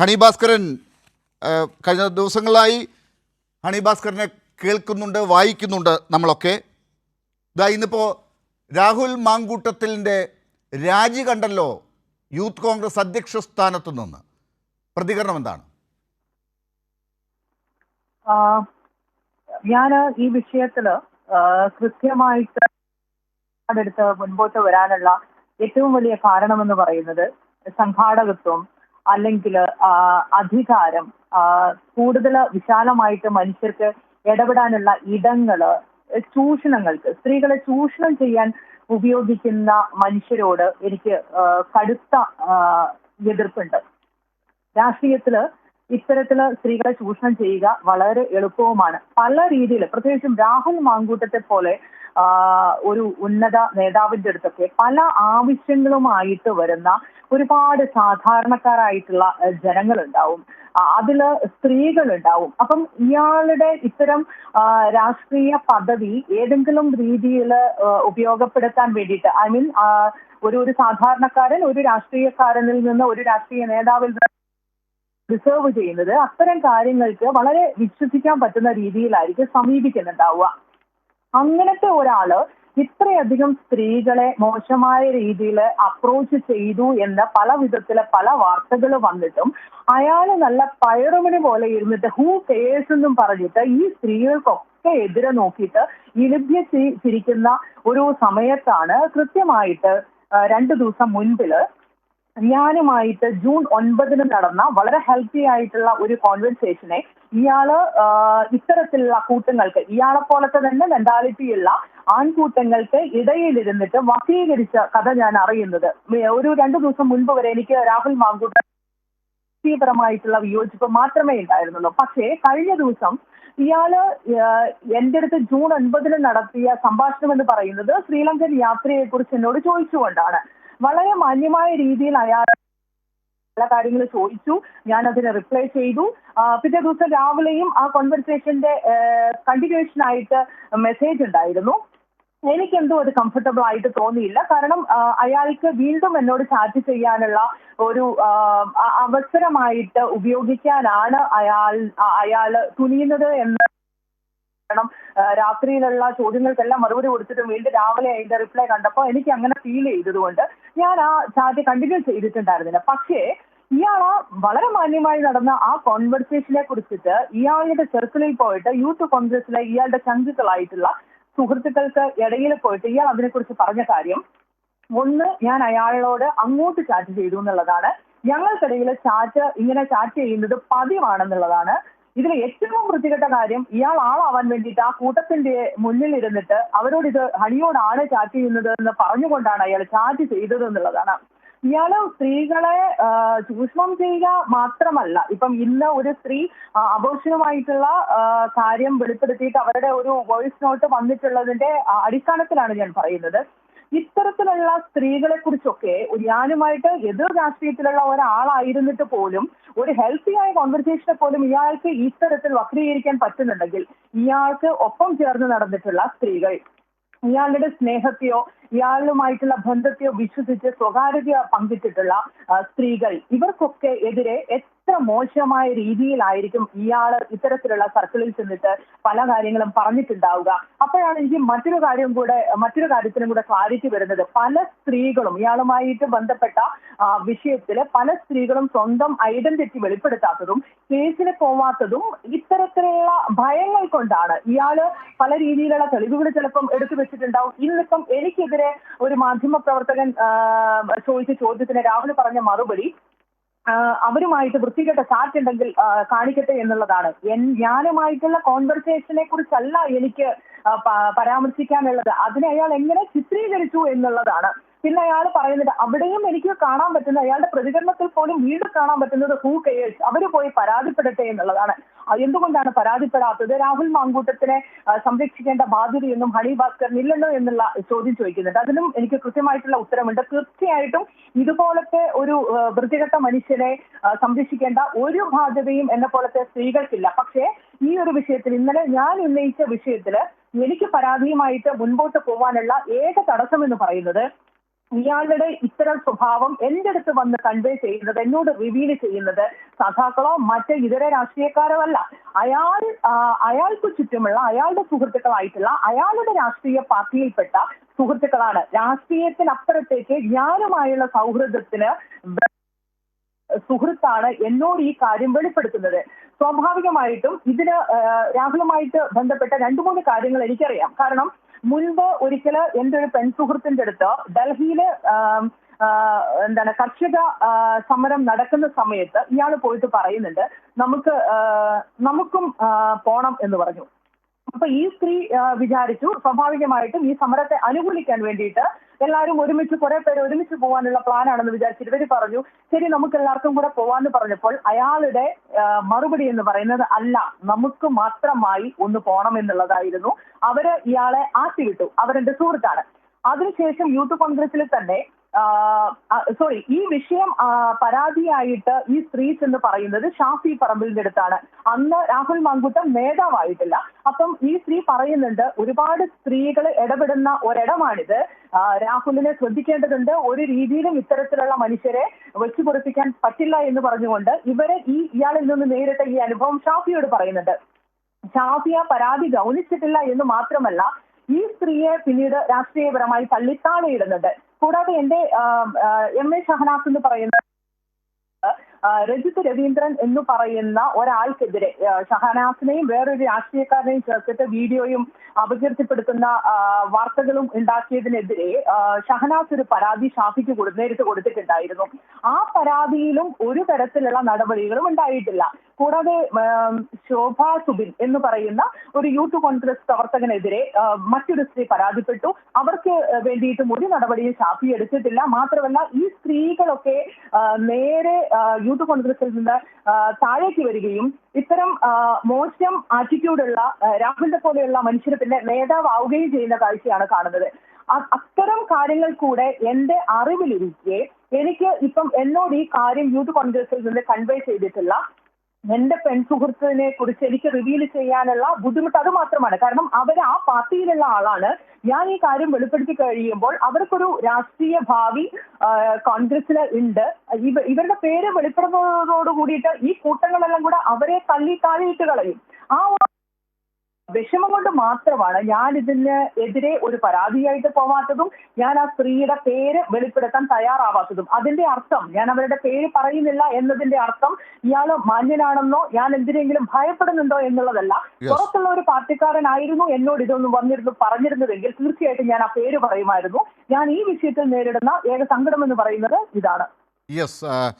Honey Bhaskaran കഴിഞ്ഞ ദിവസങ്ങളായി honey ഭാസ്കരനെ കേൾക്കുന്നുണ്ട് വായിക്കുന്നുണ്ട് നമ്മളൊക്കെ. ഇതാ ഇന്നിപ്പോൾ രാഹുൽ മാങ്കൂട്ടത്തിലിന്റെ രാജി കണ്ടല്ലോ യൂത്ത് കോൺഗ്രസ് അധ്യക്ഷ സ്ഥാനത്തു നിന്ന്. പ്രതികരണം എന്താണ്? ഞാൻ ഈ വിഷയത്തിൽ കൃത്യമായിട്ട് എടുത്ത് മുൻപോട്ട് വരാനുള്ള ഏറ്റവും വലിയ കാരണമെന്ന് പറയുന്നത് സംഘാടകത്വം അല്ലെങ്കിൽ അധികാരം കൂടുതൽ വിശാലമായിട്ട് മനുഷ്യർക്ക് ഇടപെടാനുള്ള ഇടങ്ങൾ ചൂഷണങ്ങൾക്ക് സ്ത്രീകളെ ചൂഷണം ചെയ്യാൻ ഉപയോഗിക്കുന്ന മനുഷ്യരോട് എനിക്ക് കടുത്ത എതിർപ്പുണ്ട്. രാഷ്ട്രീയത്തിൽ ഇത്തരത്തിൽ സ്ത്രീകളെ ചൂഷണം ചെയ്യുക വളരെ എളുപ്പവുമാണ്. പല രീതിയിൽ പ്രത്യേകിച്ചും രാഹുൽ മാങ്കൂട്ടത്തെ പോലെ ഒരു ഉന്നത നേതാവിന്റെ അടുത്തൊക്കെ പല ആവശ്യങ്ങളുമായിട്ട് വരുന്ന ഒരുപാട് സാധാരണക്കാരായിട്ടുള്ള ജനങ്ങളുണ്ടാവും. അതിൽ സ്ത്രീകളുണ്ടാവും. അപ്പം ഇയാളുടെ ഇത്തരം രാഷ്ട്രീയ പദവി ഏതെങ്കിലും രീതിയിൽ ഉപയോഗപ്പെടുത്താൻ വേണ്ടിയിട്ട് ഐ മീൻ ഒരു ഒരു സാധാരണക്കാരൻ ഒരു രാഷ്ട്രീയക്കാരനിൽ നിന്ന് ഒരു രാഷ്ട്രീയ നേതാവിൽ നിന്ന് റിസർവ് ചെയ്യുന്നത് അത്തരം കാര്യങ്ങൾക്ക് വളരെ വിശ്വസിക്കാൻ പറ്റുന്ന രീതിയിലായിരിക്കും സമീപിക്കുന്നുണ്ടാവുക. അങ്ങനത്തെ ഒരാൾ ഇത്രയധികം സ്ത്രീകളെ മോശമായ രീതിയിൽ അപ്രോച്ച് ചെയ്തു എന്ന പല വിധത്തിലെ പല വാർത്തകൾ വന്നിട്ടും അയാൾ നല്ല പയറുമണി പോലെ ഇരുന്നിട്ട് ഹൂ കേസ് എന്നും പറഞ്ഞിട്ട് ഈ സ്ത്രീകൾക്കൊക്കെ എതിരെ നോക്കിയിട്ട് ഇലഭ്യ ചിരിക്കുന്ന ഒരു സമയത്താണ് കൃത്യമായിട്ട് രണ്ടു ദിവസം മുൻപിൽ ഞാനുമായിട്ട് ജൂൺ ഒൻപതിന് നടന്ന വളരെ ഹെൽത്തി ആയിട്ടുള്ള ഒരു കോൺവെർസേഷനെ ഇയാൾ ഇത്തരത്തിലുള്ള കൂട്ടങ്ങൾക്ക് ഇയാളെ പോലത്തെ തന്നെ മെന്റാലിറ്റിയുള്ള ആൺകൂട്ടങ്ങൾക്ക് ഇടയിലിരുന്നിട്ട് വസീകരിച്ച കഥ ഞാൻ അറിയുന്നത്. ഒരു രണ്ടു ദിവസം മുൻപ് വരെ എനിക്ക് രാഹുൽ മാങ്കൂട്ട വ്യക്തിപരമായിട്ടുള്ള വിയോജിപ്പ് മാത്രമേ ഉണ്ടായിരുന്നുള്ളൂ. പക്ഷേ കഴിഞ്ഞ ദിവസം ഇയാൾ എന്റെ അടുത്ത് ജൂൺ ഒൻപതിന് നടത്തിയ സംഭാഷണം എന്ന് പറയുന്നത് ശ്രീലങ്കൻ യാത്രയെ കുറിച്ച് എന്നോട് ചോദിച്ചുകൊണ്ടാണ്. വളരെ മാന്യമായ രീതിയിൽ അയാൾ പല കാര്യങ്ങൾ ചോദിച്ചു. ഞാൻ അതിന് റിപ്ലൈ ചെയ്തു. പിറ്റേ ദിവസം രാവിലെയും ആ കോൺവെർസേഷന്റെ കണ്ടിന്യൂഷൻ ആയിട്ട് മെസ്സേജ് ഉണ്ടായിരുന്നു. എനിക്കെന്തോ അത് കംഫർട്ടബിൾ ആയിട്ട് തോന്നിയില്ല. കാരണം അയാൾക്ക് വീണ്ടും എന്നോട് ചാറ്റ് ചെയ്യാനുള്ള ഒരു അവസരമായിട്ട് ഉപയോഗിക്കാനാണ് അയാൾ അയാൾ തുനിയുന്നത് എന്ന് കാരണം രാത്രിയിലുള്ള ചോദ്യങ്ങൾക്കെല്ലാം മറുപടി കൊടുത്തിട്ട് വീണ്ടും രാവിലെ അതിന്റെ റിപ്ലൈ കണ്ടപ്പോൾ എനിക്ക് അങ്ങനെ ഫീൽ ചെയ്തതുകൊണ്ട് ഞാൻ ആ ചാറ്റ് കണ്ടിന്യൂ ചെയ്തിട്ടുണ്ടായിരുന്നില്ല. പക്ഷേ ഇയാൾ വളരെ മാന്യമായി നടന്ന ആ കോൺവെർസേഷനെ കുറിച്ചിട്ട് ഇയാളുടെ സർക്കിളിൽ പോയിട്ട് യൂത്ത് കോൺഗ്രസിലെ ഇയാളുടെ ചങ്കുക്കളായിട്ടുള്ള സുഹൃത്തുക്കൾക്ക് ഇടയിൽ പോയിട്ട് ഇയാൾ അതിനെക്കുറിച്ച് പറഞ്ഞ കാര്യം ഒന്ന് ഞാൻ അയാളോട് അങ്ങോട്ട് ചാറ്റ് ചെയ്തു എന്നുള്ളതാണ്. ഞങ്ങൾക്കിടയിൽ ചാറ്റ് ഇങ്ങനെ ചാറ്റ് ചെയ്യുന്നത് പതിവാണെന്നുള്ളതാണ്. ഇതിൽ ഏറ്റവും വൃത്തികെട്ട കാര്യം ഇയാൾ ആളാവാൻ വേണ്ടിയിട്ട് ആ കൂട്ടത്തിന്റെ മുന്നിൽ ഇരുന്നിട്ട് അവരോട് ഇത് ഹണിയോടാണ് ചാറ്റ് ചെയ്യുന്നത് എന്ന് പറഞ്ഞുകൊണ്ടാണ് അയാൾ ചാറ്റ് ചെയ്തത് എന്നുള്ളതാണ്. ഇയാൾ സ്ത്രീകളെ ചൂഷണം ചെയ്യുക മാത്രമല്ല ഇപ്പം ഇന്ന് ഒരു സ്ത്രീ അബോഷനുമായിട്ടുള്ള കാര്യം വെളിപ്പെടുത്തിയിട്ട് അവരുടെ ഒരു വോയിസ് നോട്ട് വന്നിട്ടുള്ളതിന്റെ അടിസ്ഥാനത്തിലാണ് ഞാൻ പറയുന്നത്. ഇത്തരത്തിലുള്ള സ്ത്രീകളെ കുറിച്ചൊക്കെ ഞാനുമായിട്ട് എതിർ രാഷ്ട്രീയത്തിലുള്ള ഒരാളായിരുന്നിട്ട് പോലും ഒരു ഹെൽത്തി ആയ കോൺവെർസേഷനെ പോലും ഇയാൾക്ക് ഇത്തരത്തിൽ വക്രീകരിക്കാൻ പറ്റുന്നുണ്ടെങ്കിൽ ഇയാൾക്ക് ഒപ്പം ചേർന്ന് നടന്നിട്ടുള്ള സ്ത്രീകൾ ഇയാളുടെ സ്നേഹത്തെയോ ഇയാളുമായിട്ടുള്ള ബന്ധത്തെയോ വിശ്വസിച്ച് സ്വകാര്യത പങ്കിട്ടിട്ടുള്ള സ്ത്രീകൾ ഇവർക്കൊക്കെ എതിരെ എത്ര മോശമായ രീതിയിലായിരിക്കും ഇയാൾ ഇത്തരത്തിലുള്ള സർക്കിളിൽ ചെന്നിട്ട് പല കാര്യങ്ങളും പറഞ്ഞിട്ടുണ്ടാവുക. അപ്പോഴാണ് എനിക്ക് മറ്റൊരു കാര്യം കൂടെ മറ്റൊരു കാര്യത്തിനും കൂടെ ക്ലാരിറ്റി വരുന്നത്. പല സ്ത്രീകളും ഇയാളുമായിട്ട് ബന്ധപ്പെട്ട വിഷയത്തിൽ പല സ്ത്രീകളും സ്വന്തം ഐഡന്റിറ്റി വെളിപ്പെടുത്താത്തതും കേസിന് പോവാത്തതും ഇത്തരത്തിലുള്ള ഭയങ്ങൾ കൊണ്ടാണ് ഇയാൾ പല രീതിയിലുള്ള തെളിവുകൾ ചിലപ്പം എടുത്തു വെച്ചിട്ടുണ്ടാവും. ഇന്നിപ്പം എനിക്കെതിരെ ഒരു മാധ്യമ പ്രവർത്തകൻ ചോദിച്ച ചോദ്യത്തിന് രാഹുൽ പറഞ്ഞ മറുപടി അവരുമായിട്ട് വൃത്തികെട്ട ചാറ്റ് ഉണ്ടെങ്കിൽ കാണിക്കട്ടെ എന്നുള്ളതാണ്. ഞാനുമായിട്ടുള്ള കോൺവെർസേഷനെ കുറിച്ചല്ല എനിക്ക് പരാമർശിക്കാനുള്ളത്. അതിനെ അയാൾ എങ്ങനെ ചിത്രീകരിച്ചു എന്നുള്ളതാണ്. പിന്നെ അയാൾ പറയുന്നത് അവിടെയും എനിക്ക് കാണാൻ പറ്റുന്ന അയാളുടെ പ്രതികരണത്തിൽ പോലും വീണ്ടും കാണാൻ പറ്റുന്നത് ഹൂ കെയേഴ്സ് അവർ പോയി പരാതിപ്പെടട്ടെ എന്നുള്ളതാണ്. എന്തുകൊണ്ടാണ് പരാതിപ്പെടാത്തത്? രാഹുൽ മാങ്കൂട്ടത്തിനെ സംരക്ഷിക്കേണ്ട ബാധ്യതയൊന്നും ഹണി ഭാസ്കറിന് ഇല്ലല്ലോ എന്നുള്ള ചോദ്യം ചോദിക്കുന്നുണ്ട്. അതിനും എനിക്ക് കൃത്യമായിട്ടുള്ള ഉത്തരമുണ്ട്. തീർച്ചയായിട്ടും ഇതുപോലത്തെ ഒരു വൃത്തികെട്ട മനുഷ്യനെ സംരക്ഷിക്കേണ്ട ഒരു ബാധ്യതയും എന്നെ പോലത്തെ സ്ത്രീകൾക്കില്ല. പക്ഷേ ഈ ഒരു വിഷയത്തിൽ ഇന്നലെ ഞാൻ ഉന്നയിച്ച വിഷയത്തിൽ എനിക്ക് പരാതിയുമായിട്ട് മുൻപോട്ട് പോകാനുള്ള ഏക തടസ്സം എന്ന് പറയുന്നത് ഇയാളുടെ ഇത്തരം സ്വഭാവം എന്റെ അടുത്ത് വന്ന് കൺവേ ചെയ്യുന്നത് എന്നോട് റിവീൽ ചെയ്യുന്നത് സഖാക്കളോ മറ്റ് ഇതര രാഷ്ട്രീയക്കാരോ അല്ല. അയാൾ അയാൾക്ക് ചുറ്റുമുള്ള അയാളുടെ സുഹൃത്തുക്കളായിട്ടുള്ള അയാളുടെ രാഷ്ട്രീയ പാർട്ടിയിൽപ്പെട്ട സുഹൃത്തുക്കളാണ്. രാഷ്ട്രീയത്തിനപ്പുറത്തേക്ക് ഞാനുമായുള്ള സൗഹൃദത്തിന് സുഹൃത്താണ് എന്നോട് ഈ കാര്യം വെളിപ്പെടുത്തുന്നത്. സ്വാഭാവികമായിട്ടും ഇതിന് രാഹുലുമായിട്ട് ബന്ധപ്പെട്ട രണ്ടു മൂന്ന് കാര്യങ്ങൾ എനിക്കറിയാം. കാരണം മുൻപ് ഒരിക്കൽ എന്റെ ഒരു പെൺ സുഹൃത്തിന്റെ അടുത്ത് ഡൽഹിയിൽ എന്താണ് കർഷക സമരം നടക്കുന്ന സമയത്ത് ഇയാൾ പോയിട്ട് പറയുന്നുണ്ട് നമുക്ക് നമുക്കും പോണം എന്ന് പറഞ്ഞു. അപ്പൊ ഈ സ്ത്രീ വിചാരിച്ചു സ്വാഭാവികമായിട്ടും ഈ സമരത്തെ അനുകൂലിക്കാൻ വേണ്ടിയിട്ട് എല്ലാവരും ഒരുമിച്ച് കുറെ പേര് ഒരുമിച്ച് പോകാനുള്ള പ്ലാൻ ആണെന്ന് വിചാരിച്ചിട്ട് ഇവർ പറഞ്ഞു ശരി നമുക്ക് എല്ലാവർക്കും കൂടെ പോവാന്ന് പറഞ്ഞപ്പോൾ അയാളുടെ മറുപടി എന്ന് പറയുന്നത് അല്ല നമുക്ക് മാത്രമായി ഒന്ന് പോണം എന്നുള്ളതായിരുന്നു. അവർ ഇയാളെ ആട്ടിവിട്ടു. അവരെന്റെ സുഹൃത്താണ്. അതിനുശേഷം യൂത്ത് കോൺഗ്രസിൽ തന്നെ സോറി ഈ വിഷയം പരാതിയായിട്ട് ഈ സ്ത്രീസ് എന്ന് പറയുന്നത് ഷാഫി പറമ്പിലിന്റെ അടുത്താണ്. അന്ന് രാഹുൽ മാങ്കുട്ടം നേതാവായിട്ടില്ല. അപ്പം ഈ സ്ത്രീ പറയുന്നുണ്ട് ഒരുപാട് സ്ത്രീകൾ ഇടപെടുന്ന ഒരിടമാണിത്. ആ, രാഹുലിനെ ശ്രദ്ധിക്കേണ്ടതുണ്ട്. ഒരു രീതിയിലും ഇത്തരത്തിലുള്ള മനുഷ്യരെ വെച്ചു പൊറിപ്പിക്കാൻ പറ്റില്ല എന്ന് പറഞ്ഞുകൊണ്ട് ഇവരെ ഈ ഇയാളിൽ നിന്ന് നേരിട്ട ഈ അനുഭവം ഷാഫിയോട് പറയുന്നുണ്ട്. ഷാഫിയ പരാതി ഗൗനിച്ചിട്ടില്ല എന്ന് മാത്രമല്ല ഈ സ്ത്രീയെ പിന്നീട് രാഷ്ട്രീയപരമായി തള്ളിത്താഴെയിടുന്നുണ്ട്. കൂടാതെ എന്റെ എം എ ഷഹനാസ് എന്ന് പറയുന്ന രജിത് രവീന്ദ്രൻ എന്ന് പറയുന്ന ഒരാൾക്കെതിരെ ഷഹനാസിനെയും വേറൊരു രാഷ്ട്രീയക്കാരനെയും ചേർത്തിട്ട് വീഡിയോയും അപകീർത്തിപ്പെടുത്തുന്ന വാർത്തകളും ഉണ്ടാക്കിയതിനെതിരെ ഷഹനാസ് ഒരു പരാതി ഷാഫിക്ക് നേരിട്ട് കൊടുത്തിട്ടുണ്ടായിരുന്നു. ആ പരാതിയിലും ഒരു തരത്തിലുള്ള നടപടികളും ഉണ്ടായിട്ടില്ല. കൂടാതെ ശോഭ സുബിൻ എന്ന് പറയുന്ന ഒരു യൂത്ത് കോൺഗ്രസ് പ്രവർത്തകനെതിരെ മറ്റൊരു സ്ത്രീ പരാതിപ്പെട്ടു. അവർക്ക് വേണ്ടിയിട്ടും ഒരു നടപടിയും ഷാഫി എടുത്തിട്ടില്ല. മാത്രമല്ല ഈ സ്ത്രീകളൊക്കെ നേരെ യൂത്ത് കോൺഗ്രസിൽ നിന്ന് താഴേക്ക് വരികയും ഇത്തരം മോശം ആറ്റിറ്റ്യൂഡുള്ള രാഹുലിനെ പോലെയുള്ള മനുഷ്യർ പിന്നെ നേതാവാവുകയും ചെയ്യുന്ന കാഴ്ചയാണ് കാണുന്നത്. അത്തരം കാര്യങ്ങൾ കൂടെ എന്റെ അറിവിലിരിക്കെ എനിക്ക് ഇപ്പം എന്നോട് ഈ കാര്യം യൂത്ത് കോൺഗ്രസിൽ നിന്ന് കൺവേ ചെയ്തിട്ടുള്ള എന്റെ പെൺ സുഹൃത്തിനെ കുറിച്ച് എനിക്ക് റിവീൽ ചെയ്യാനുള്ള ബുദ്ധിമുട്ട് അത് മാത്രമാണ്. കാരണം അവർ ആ പാർട്ടിയിലുള്ള ആളാണ്. ഞാൻ ഈ കാര്യം വെളിപ്പെടുത്തി കഴിയുമ്പോൾ അവർക്കൊരു രാഷ്ട്രീയ ഭാവി കോൺഗ്രസ്സിൽ ഉണ്ട്. ഇവ- ഇവരുടെ പേര് വെളിപ്പെടുന്നതോട് കൂടിയിട്ട് ഈ കൂട്ടങ്ങളെല്ലാം കൂടെ അവരെ തള്ളി താഴെയിട്ട് കളയും. ആ വിഷമം കൊണ്ട് മാത്രമാണ് ഞാൻ ഇതിന് എതിരെ ഒരു പരാതിയായിട്ട് പോവാത്തതും ഞാൻ ആ സ്ത്രീയുടെ പേര് വെളിപ്പെടുത്താൻ തയ്യാറാവാത്തതും. അതിന്റെ അർത്ഥം ഞാൻ അവരുടെ പേര് പറയുന്നില്ല എന്നതിന്റെ അർത്ഥം ഇയാൾ മാന്യനാണെന്നോ ഞാൻ എന്തിനെങ്കിലും ഭയപ്പെടുന്നുണ്ടോ എന്നുള്ളതല്ല. പുറത്തുള്ള ഒരു പാർട്ടിക്കാരനായിരുന്നു എന്നോട് ഇതൊന്നും വന്നിരുന്നു പറഞ്ഞിരുന്നതെങ്കിൽ തീർച്ചയായിട്ടും ഞാൻ ആ പേര് പറയുമായിരുന്നു. ഞാൻ ഈ വിഷയത്തിൽ നേരിടുന്ന ഏക സങ്കടം എന്ന് പറയുന്നത് ഇതാണ്. യെസ്